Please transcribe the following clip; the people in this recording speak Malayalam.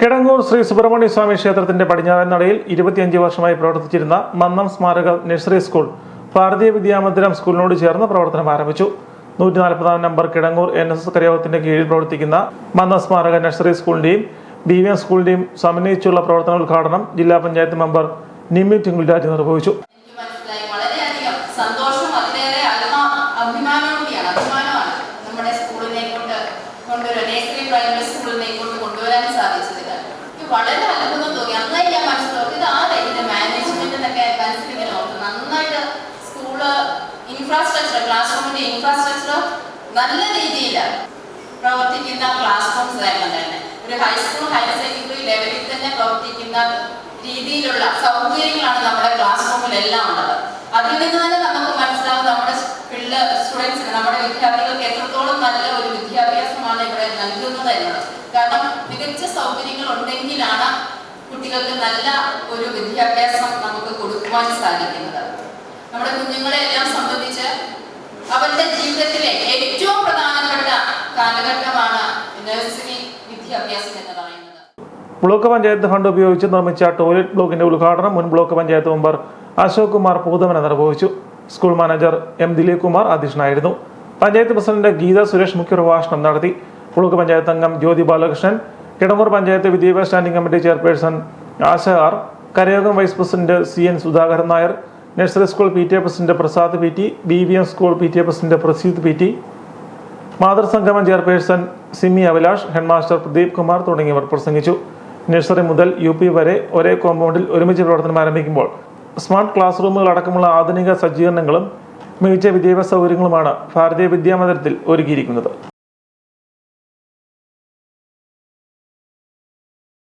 കിടങ്ങൂർ ശ്രീ സുബ്രഹ്മണ്യ സ്വാമി ക്ഷേത്രത്തിന്റെ പടിഞ്ഞാറൻ നടയിൽ ഇരുപത്തിയഞ്ച് വർഷമായി പ്രവർത്തിച്ചിരുന്ന മന്നം സ്മാരക നഴ്സറി സ്കൂൾ ഭാരതീയ വിദ്യാമന്ദിരം സ്കൂളിനോട് ചേർന്ന് പ്രവർത്തനം ആരംഭിച്ചു. നൂറ്റി നാൽപ്പതാം number Kidangoor N S S കരയോഗത്തിന്റെ കീഴിൽ പ്രവർത്തിക്കുന്ന മന്നം സ്മാരക നഴ്സറി സ്കൂളിന്റെയും ബി വി എം സ്കൂളിന്റെയും സമന്വയിച്ചുള്ള പ്രവർത്തന ഉദ്ഘാടനം ജില്ലാ പഞ്ചായത്ത് മെമ്പർ നിമി ടിങ്കുൽരാജ് നിർവഹിച്ചു. സന്തോഷം അഭിമാനം വളരെ അത്ഭുതം തോന്നി. അന്നായി ഞാൻ മനസ്സിലാക്കി ഇത് ആരെ ഇതിന്റെ മാനേജ്മെന്റ് എന്നൊക്കെ മനസ്സിലിങ്ങനെ ഓർത്തു. നന്നായിട്ട് സ്കൂൾ ഇൻഫ്രാസ്ട്രക്ചർ ക്ലാസ് റൂമിന്റെ ഇൻഫ്രാസ്ട്രക്ചർ നല്ല രീതിയിൽ പ്രവർത്തിക്കുന്ന ക്ലാസ് റൂംസ് ആയിരുന്നു തന്നെ. ഒരു ഹൈസ്കൂൾ ഹയർ സെക്കൻഡറി ലെവലിൽ തന്നെ പ്രവർത്തിക്കുന്ന രീതിയിലുള്ള സൗകര്യങ്ങളാണ് നമ്മുടെ ക്ലാസ് റൂമിലെല്ലാം ഉള്ളത്. അതിൽ നിന്ന് തന്നെ നമുക്ക് മനസ്സിലാവും നമ്മുടെ പിള്ളേർ സ്റ്റുഡൻസിന് നമ്മുടെ വിദ്യാർത്ഥികൾക്ക് എത്രത്തോളം നല്ല ഒരു സൗകര്യങ്ങൾ ഉണ്ടെങ്കിലാണ് കുട്ടികൾക്ക് നല്ല ഒരു വിദ്യാഭ്യാസം നമുക്ക് കൊടുക്കുവാൻ സാധിക്കുന്നത്. നമ്മുടെ കുഞ്ഞുങ്ങളെ എല്ലാം സംബന്ധിച്ച് അവരുടെ ജീവിതത്തിലെ ഏറ്റവും പ്രധാനപ്പെട്ട കാലഘട്ടമാണ് നഴ്സറി വിദ്യാഭ്യാസം എന്ന് പറയുന്നത്. ബ്ലോക്ക് പഞ്ചായത്ത് ഫണ്ട് ഉപയോഗിച്ച് നിർമ്മിച്ച ടോയ്ലറ്റ് ബ്ലോക്കിന്റെ ഉദ്ഘാടനം മുൻ ബ്ലോക്ക് പഞ്ചായത്ത് മെമ്പർ അശോക് കുമാർ പൂതമന നിർവഹിച്ചു. School manager M Dileep Kumar അധ്യക്ഷനായിരുന്നു. പഞ്ചായത്ത് പ്രസിഡന്റ് ഗീത സുരേഷ് മുഖ്യപ്രഭാഷണം നടത്തി. ബ്ലോക്ക് പഞ്ചായത്ത് അംഗം ജ്യോതി ബാലകൃഷ്ണൻ കിടങ്ങൂർ പഞ്ചായത്ത് വിദ്യാഭ്യാസ standing committee chairperson Asha R കരയോഗം vice president C N Sudhakaran Nair nursery school P T A president Prasad P T B V M school P T A president Praseeth P T മാതൃസംഗമം chairperson Simi Abhilash headmaster Pradeep Kumar തുടങ്ങിയവർ പ്രസംഗിച്ചു. നഴ്സറി മുതൽ യു പി വരെ ഒരേ കോമ്പൗണ്ടിൽ ഒരുമിച്ച് പ്രവർത്തനം ആരംഭിക്കുമ്പോൾ സ്മാർട്ട് ക്ലാസ് റൂമുകൾ അടക്കമുള്ള ആധുനിക സജ്ജീകരണങ്ങളും മികച്ച വിദ്യാഭ്യാസ സൗകര്യങ്ങളുമാണ് ഭാരതീയ വിദ്യാമന്ദിരത്തിൽ ഒരുക്കിയിരിക്കുന്നത്.